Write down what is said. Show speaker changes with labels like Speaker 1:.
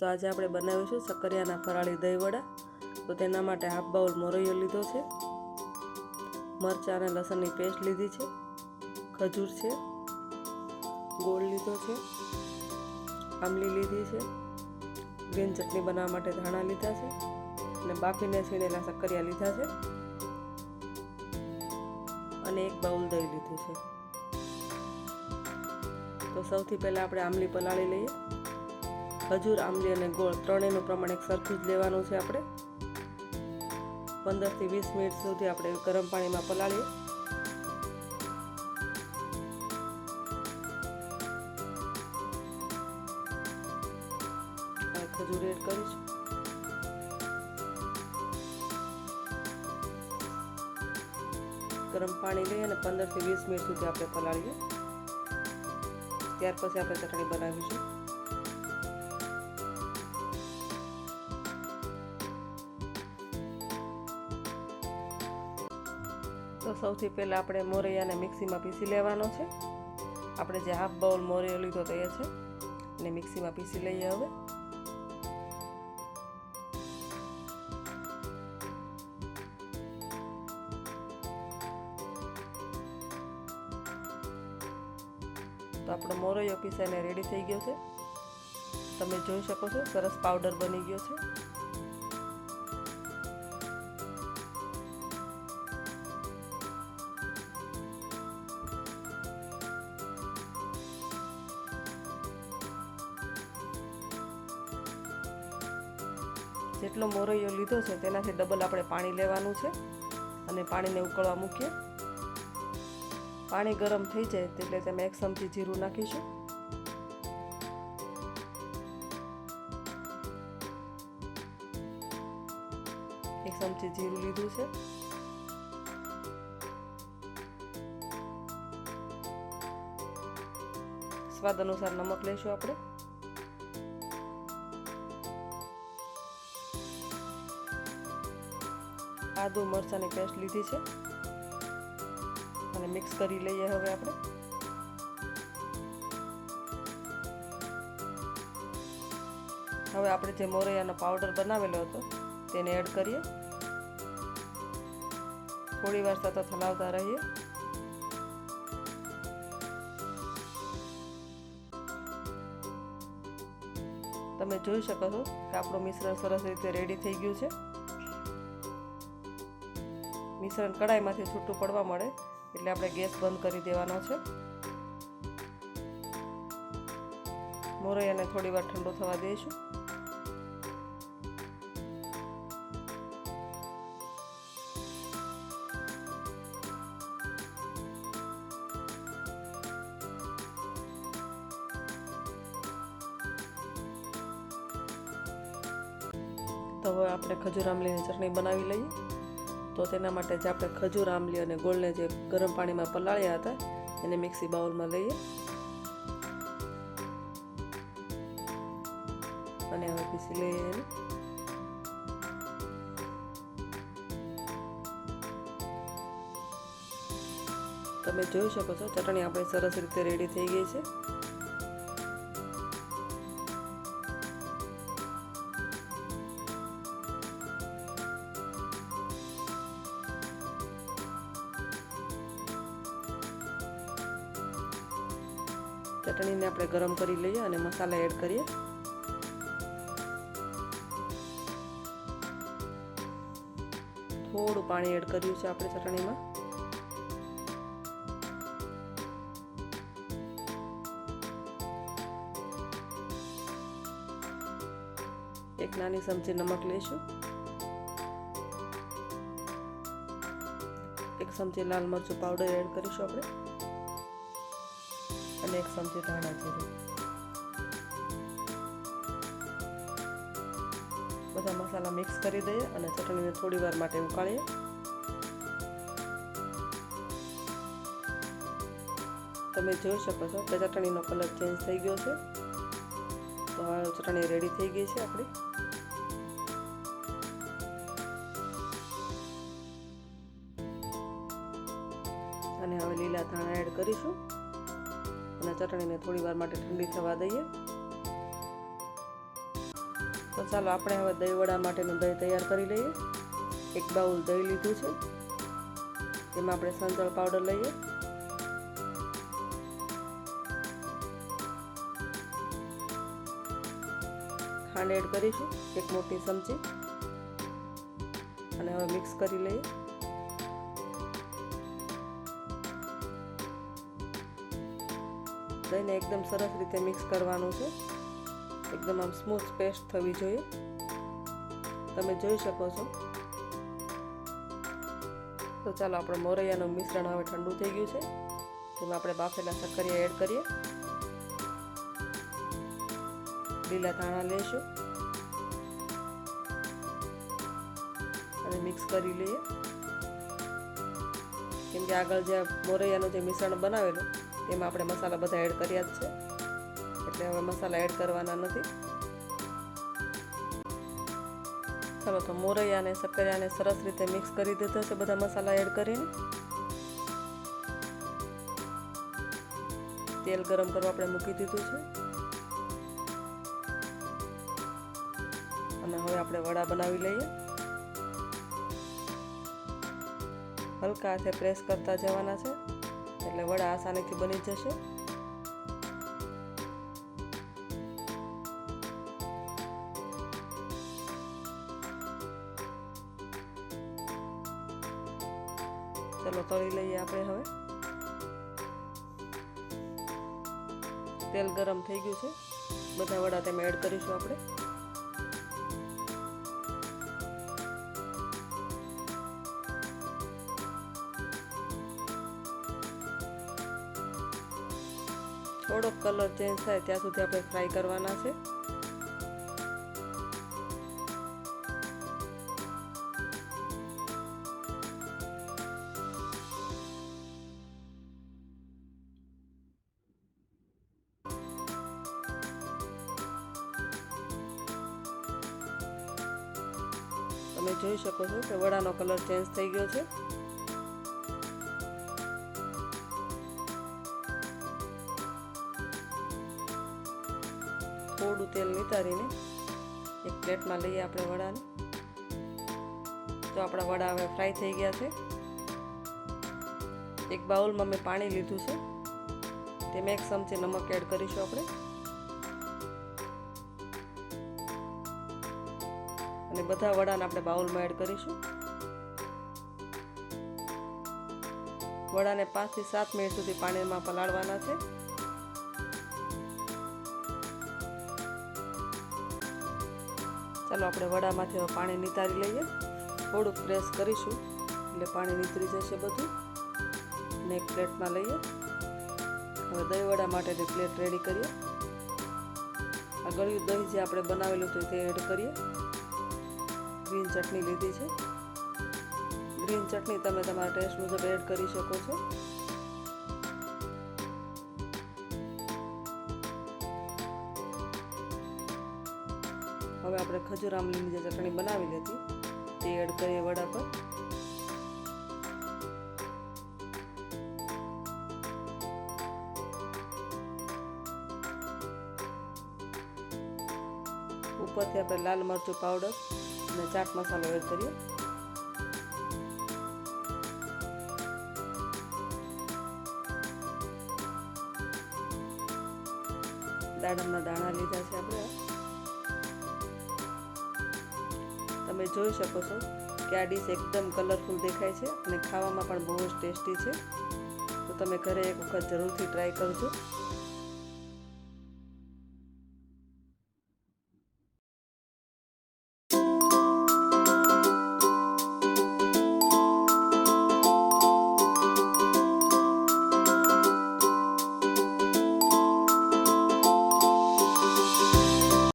Speaker 1: તો આજે આપણે બનાવીશું સકરિયાના ફરાળી દહીંવડા. તો તેના માટે હાફ બાઉલ મોરૈયો લીધો છે. મરચાં અને લસણની પેસ્ટ લીધી છે. ખજૂર છે. ગોળ લીધો છે. આમલી લીધી છે. ગ્રીન ચટણી બનાવવા માટે ધાણા લીધા છે. અને બાફીને છીણેલા સક્કરિયા લીધા છે. અને એક બાઉલ દહીં લીધું છે. તો સૌથી પહેલાં આપણે આમલી પલાળી લઈએ. ખજૂર આંબલી અને ગોળ ત્રણેયનું પ્રમાણ એક સરખું જ લેવાનું છે આપણે. પંદરથી વીસ મિનિટ સુધી આપણે ગરમ પાણીમાં પલાળીએ. ખજૂર એડ કરીશું. ગરમ પાણી લઈ અને પંદરથી વીસ મિનિટ સુધી આપણે પલાળીએ. ત્યાર પછી આપણે ચટણી બનાવીશું. સૌથી પહેલાં આપણે મોરૈયાને મિક્સીમાં પીસી લેવાનો છે. આપણે જે હાફ બાઉલ મોરૈયો લીધો તો છે. ને મિક્સીમાં પીસી લઈએ હવે. તો આપણો મોરૈયો પીસાઈને રેડી થઈ ગયો છે. તમે જોઈ શકો છો, સરસ પાવડર બની ગયો છે. જેટલો મોરૈયો લીધો છે તેનાથી ડબલ આપણે પાણી લેવાનું છે અને પાણીને ઉકળવા મૂકીએ. પાણી ગરમ થઈ જાય એટલે તમે એક ચમચી જીરું નાખીશું. એક ચમચી જીરું લીધું છે. સ્વાદ અનુસાર નમક લઈશું આપણે. આદુ મરચાંની પેસ્ટ લીધી છે. અને મિક્સ કરી લઈએ હવે આપણે. હવે આપણે જે મોરૈયાનો પાવડર બનાવેલો હતો, તેને એડ કરીએ. થોડી વાર સતત હલાવતા રહીએ. તમે જોઈ શકો છો કે આપણું મિશ્રણ સરસ રીતે રેડી થઈ ગયું છે. મિશ્રણ કડાઈમાંથી છૂટું પડવા મળે એટલે આપણે ગેસ બંધ કરી દેવાનો છે. મોરૈયાને થોડી વાર ઠંડો થવા દઈશું. તો હવે આપણે ખજૂર આમલીની ચટણી બનાવી લઈએ. તો તેના માટે જે આપણે ખજૂર આમલી અને ગોળને જે ગરમ પાણીમાં પલાળ્યા હતા, એને મિક્સી બાઉલમાં લઈએ. અને હવે પીસી લઈએ એને. તમે જોઈ શકો છો, ચટણી આપણી સરસ રીતે રેડી થઈ ગઈ છે. ચટણીને આપણે ગરમ કરી લઈએ અને મસાલા એડ કરીએ. થોડું પાણી એડ કર્યું છે આપણે ચટણીમાં. એક નાની ચમચી નમક લઈશું. એક ચમચી લાલ મરચું પાવડર એડ કરીશું આપણે. અને એક ચમચી ધાણા બધા મસાલા મિક્સ કરી દઈએ અને ચટણીને થોડી વાર માટે ઉકાળીએ. તમે જોઈ શકો છો કે ચટણીનો કલર ચેન્જ થઈ ગયો છે. તો હવે ચટણી રેડી થઈ ગઈ છે આપણી. અને હવે લીલા ધાણા એડ કરીશું. અને ચટણીને થોડી વાર માટે ઠંડી થવા દઈએ. તો ચાલો આપણે હવે દહીં વડા માટેનું દહીં તૈયાર કરી લઈએ. એક બાઉલ દહીં લીધું છે. તેમાં આપણે સંચળ પાવડર લઈએ. ખાંડ એડ કરીશું, એક મોટી ચમચી. અને હવે મિક્સ કરી લઈએ. દહીંને એકદમ સરસ રીતે મિક્સ કરવાનું છે. એકદમ આમ સ્મૂથ પેસ્ટ થવી જોઈએ. તમે જોઈ શકો છો. તો ચાલો આપણે મોરૈયાનું મિશ્રણ હવે ઠંડુ થઈ ગયું છે. તેમાં આપણે બાફેલા સક્કરિયા એડ કરીએ. લીલા ધાણા લેશું. અને મિક્સ કરી લઈએ. કેમ કે આગળ જે મોરૈયાનું જે મિશ્રણ બનાવેલું તેમાં આપણે મસાલા બધા એડ કર્યા જ છે. એટલે હવે મસાલા એડ કરવાના નથી. ચાલો તો મોરૈયા અને સરસ રીતે મિક્સ કરી દીધો છે બધા મસાલા એડ કરીને. તેલ ગરમ કરવા આપણે મૂકી દીધું છે. અને હવે આપણે વડા બનાવી લઈએ. હલકા હાથે પ્રેસ કરતા જવાના છે. એટલે વડા આસાનીથી બની જશે. ચલો તળી લઈએ આપણે હવે. તેલ ગરમ થઈ ગયું છે. બધા વડા તેમાં એડ કરીશું આપણે. કલર ચેન્જ થાય, ત્યાં સુધી આપણે ફ્રાય કરવાના છે. તમે જોઈ શકો છો કે વડાનો કલર ચેન્જ થઈ ગયો છે. તેલ નિતારીને એક પ્લેટમાં લઈએ આપણે વડાને. તો આપણા વડા હવે ફ્રાય થઈ ગયા છે. એક બાઉલમાં મેં પાણી લીધું છે. તેમાં એક ચમચી નમક એડ કરીશું આપણે. અને બધા વડાને આપણે બાઉલમાં એડ કરીશું. વડાને પાંચથી સાત મિનિટ સુધી પાણીમાં પલાળવાના છે. ચાલો આપણે વડામાંથી પાણી નિતારી લઈએ. થોડુંક પ્રેસ કરીશું. એટલે પાણી નીતરી જશે બધું. ને એક પ્લેટમાં લઈએ. હવે દહીં વડા માટેની પ્લેટ રેડી કરીએ. આ ગળ્યું દહીં જે આપણે બનાવેલું હતું તે એડ કરીએ. ગ્રીન ચટણી લીધી છે. ગ્રીન ચટણી તમે તમારા ટેસ્ટ મુજબ એડ કરી શકો છો. ખજૂર આમલીની જે ચટણી બનાવી હતી, તે એડ કરીએ વડા પર ઉપરથી આપણે લાલ મરચું પાવડર અને ચાટ મસાલો એડ કરીએ. દાડમના દાણા લીધા છે આપણે. તમે જોઈ શકો છો કે આ ડીશ એકદમ કલરફુલ દેખાય છે અને ખાવામાં પણ બહુ જ ટેસ્ટી છે. તો તમે ઘરે એક વખત જરૂરથી ટ્રાય કરજો.